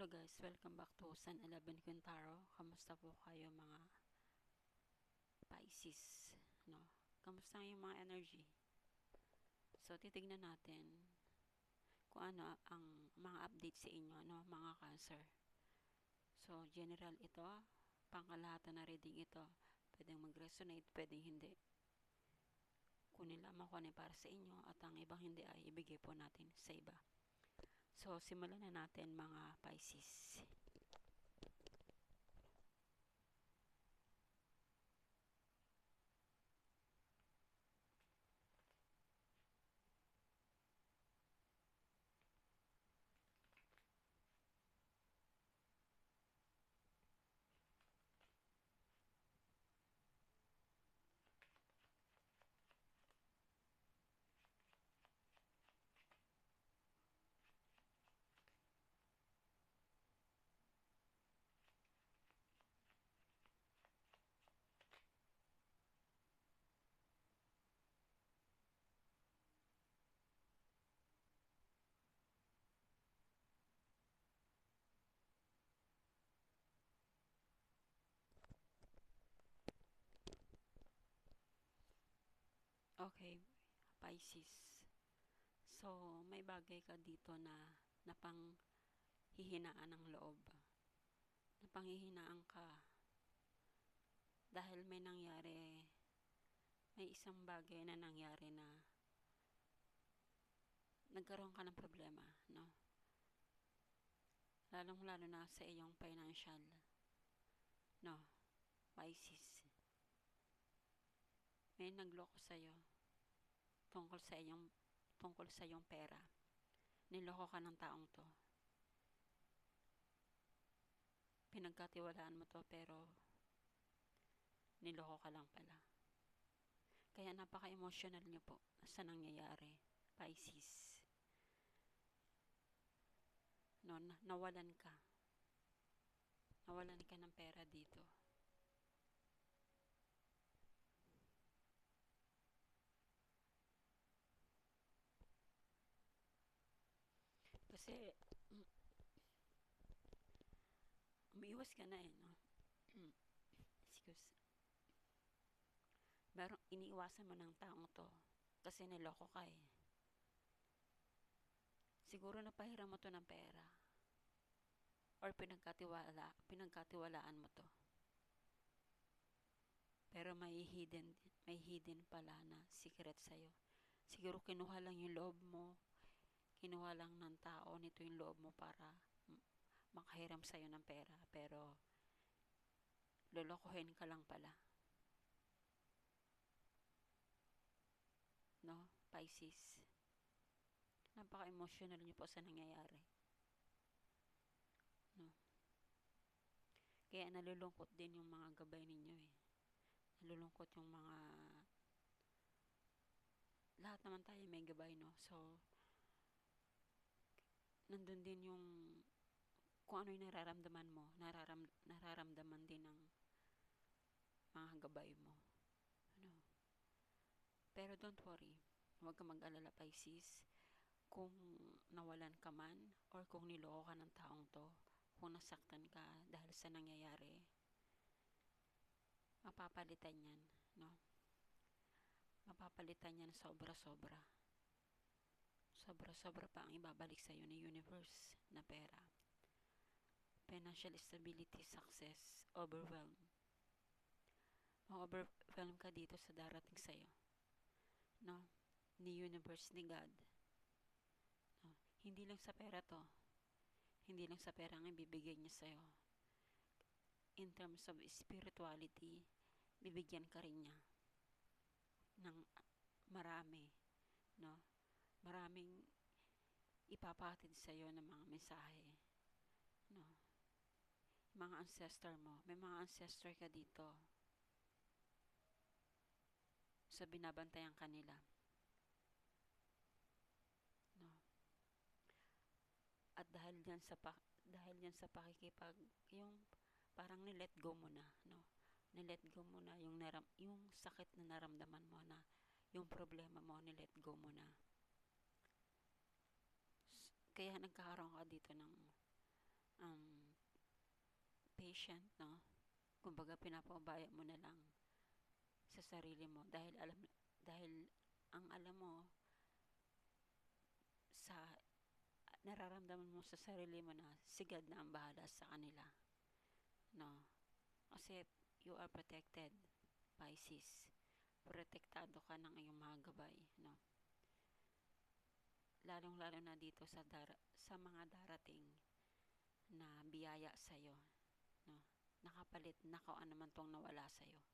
Hello guys, welcome back to Sun 11 Quintaro. Kamusta po kayo mga Pisces, no? Kamusta yung mga energy? So titignan natin kung ano ang mga update sa inyo, no, mga Cancer. So general ito, pangkalahatan na reading ito. Pwedeng mag-resonate, pwedeng hindi. Kunin lamang kung ano para sa inyo at ang ibang hindi ay ibigay po natin sa iba. So, simulan na natin mga Pisces. Okay, Pisces. So, may bagay ka dito na napang hihinaan ng loob. Napanghihinaan ka. Dahil may nangyari, may isang bagay na nangyari na nagkaroon ka ng problema, no? Lalong-lalo na sa iyong financial, no? Pisces. May nagloko sa'yo tungkol sa iyong tungkol sa iyong pera. Niloko ka ng taong to. Pinagkatiwalaan mo to pero niloko ka lang pala. Kaya napaka-emotional niyo po sa nangyayari, Pisces. No, nawalan ka. Nawalan ka ng pera dito Kasi, umiiwas ka na eh, no? Excuse. Pero iniiwasan mo ng taong to kasi niloko ka eh. Siguro napahiram mo to ng pera. Or pinagkatiwala, pinagkatiwalaan mo to. Pero may hidden, may hidden pala na secret sa'yo. Siguro kinuha lang yung loob mo, kinuha lang ng tao nito yung loob mo para makahiram sa'yo ng pera. Pero, lolokohin ka lang pala. No? Pisces. Napaka-emotional niyo po sa nangyayari. No? Kaya nalulungkot din yung mga gabay ninyo eh. Nalulungkot yung mga lahat naman tayo may gabay, no? So, nandun din yung kung ano yung nararamdaman mo, nararam, nararamdaman din ng mga gabay mo. Ano? Pero don't worry, huwag ka mag-alala Pisces. Kung nawalan ka man or kung niloko ka ng taong to, kung nasaktan ka dahil sa nangyayari, mapapalitan yan, no? Mapapalitan yan sobra-sobra sobra-sobra pa ang ibabalik sa iyo ni universe na pera. Financial stability, success, overwhelm. Ma-overwhelm ka dito sa darating sa iyo. No? Ni universe, ni God. No? Hindi lang sa pera to. Hindi lang sa pera ang ibibigay niya sa iyo. In terms of spirituality, bibigyan ka rin niya ng marami, no? Maraming ipapatid sa iyo ng mga mensahe. No. Mga ancestor mo, may mga ancestor ka dito. So binabantayan kanila. No. At dahil diyan sa pa, dahil diyan sa pakikipag yung parang ni-let go mo na, no. Ni-let go mo na yung naram, yung sakit na naramdaman mo na yung problema mo ni-let go mo na kaya nagkakaroon ka dito ng um, patient, no? Kumbaga pinapaubaya mo na lang sa sarili mo dahil alam dahil ang alam mo sa nararamdaman mo sa sarili mo na sigad na ang bahala sa kanila. No? Kasi you are protected, Pisces. Protektado ka ng iyong mga gabay, no? Lalong-lalo na dito sa dar sa mga darating na biyaya sa iyo, no? Nakapalit na kung ano man tong nawala sa iyo.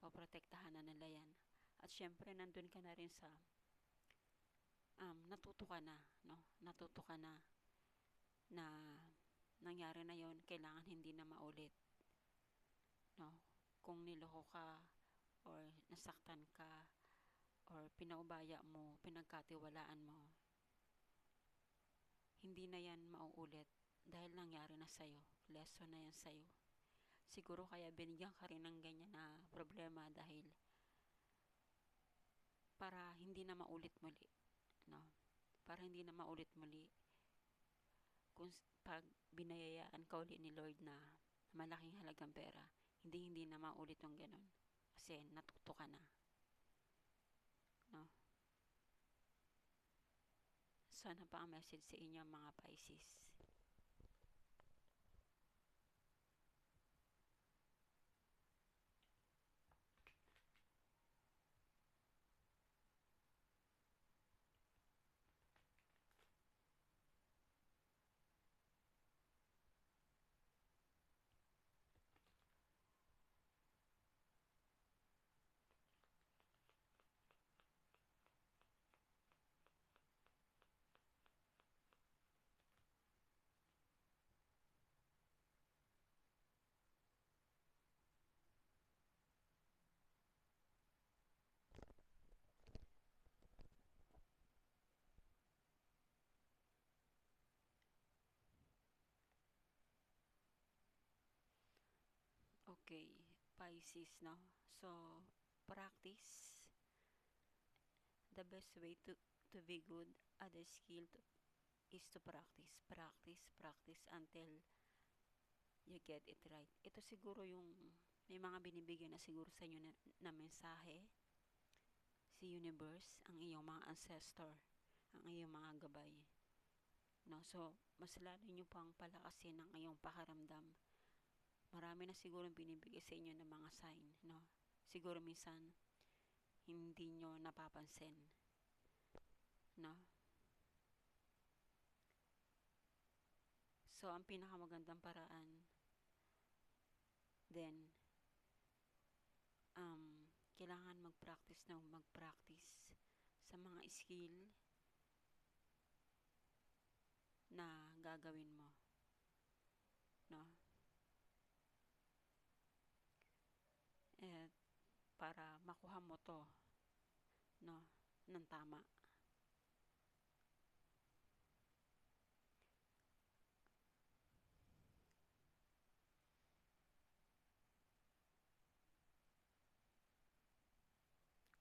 Poprotektahan na nila yan. At syempre, nandun ka na rin sa um, natuto ka na, no? Natuto ka na na nangyari na yon kailangan hindi na maulit. No? Kung niloko ka or nasaktan ka or pinaubaya mo, pinagkatiwalaan mo, hindi na yan mauulit dahil nangyari na sa'yo. Lesson na yan sa'yo. Siguro kaya binigyan ka rin ng ganyan na problema dahil para hindi na maulit muli. No? Para hindi na maulit muli. Kung pag binayayaan ka ulit ni Lord na malaking halagang pera, hindi hindi na maulit yung ganun. Kasi natuto ka na. No? So, ano pa ang message sa inyo mga Pisces? Okay, Pisces, no? So, practice. The best way to to be good at a skill to, is to practice. Practice, practice until you get it right. Ito siguro yung may mga binibigyan na siguro sa inyo na, na mensahe si universe, ang iyong mga ancestor, ang iyong mga gabay. No? So, mas lalo nyo pang palakasin ang iyong pakaramdam marami na siguro binibigay sa inyo ng mga sign, no? Siguro minsan, hindi nyo napapansin, no? So, ang pinakamagandang paraan, then, um, kailangan mag-practice na mag-practice sa mga skill na gagawin mo. No? eh, para makuha mo to no ng tama.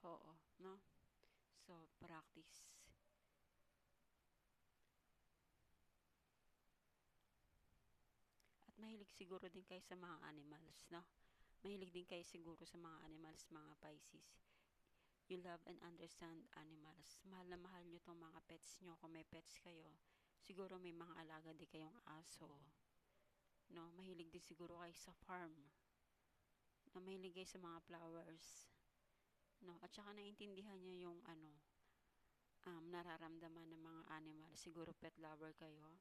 Oo no? So practice. At mahilig siguro din kayo sa mga animals no Mahilig din kayo siguro sa mga animals, mga Pisces. You love and understand animals. Mahal na mahal nyo tong mga pets nyo. Kung may pets kayo, siguro may mga alaga din kayong aso. No, mahilig din siguro kayo sa farm. No, mahilig kayo sa mga flowers. No, at saka naintindihan niya yung ano, um, nararamdaman ng mga animal. Siguro pet lover kayo.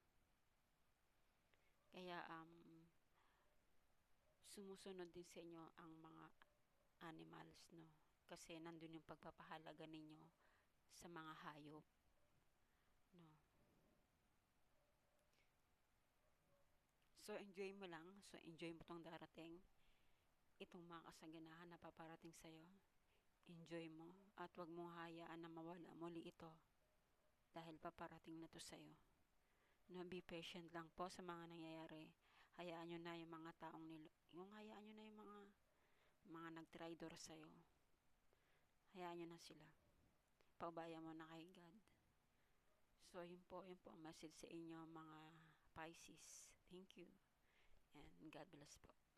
Kaya um, sumusunod din sa inyo ang mga animals, no? Kasi nandun yung pagpapahalaga ninyo sa mga hayop, no? So, enjoy mo lang. So, enjoy mo tong darating. Itong mga kasaganahan na paparating sa'yo. Enjoy mo. At wag mong hayaan na mawala muli ito. Dahil paparating na to sa'yo. No, be patient lang po sa mga nangyayari hayaan nyo na yung mga taong nil yung hayaan nyo na yung mga mga nag-tridor sa'yo. Hayaan nyo na sila. Paubaya mo na kay God. So yun po yun po ang message sa inyo mga Pisces. Thank you. And God bless po.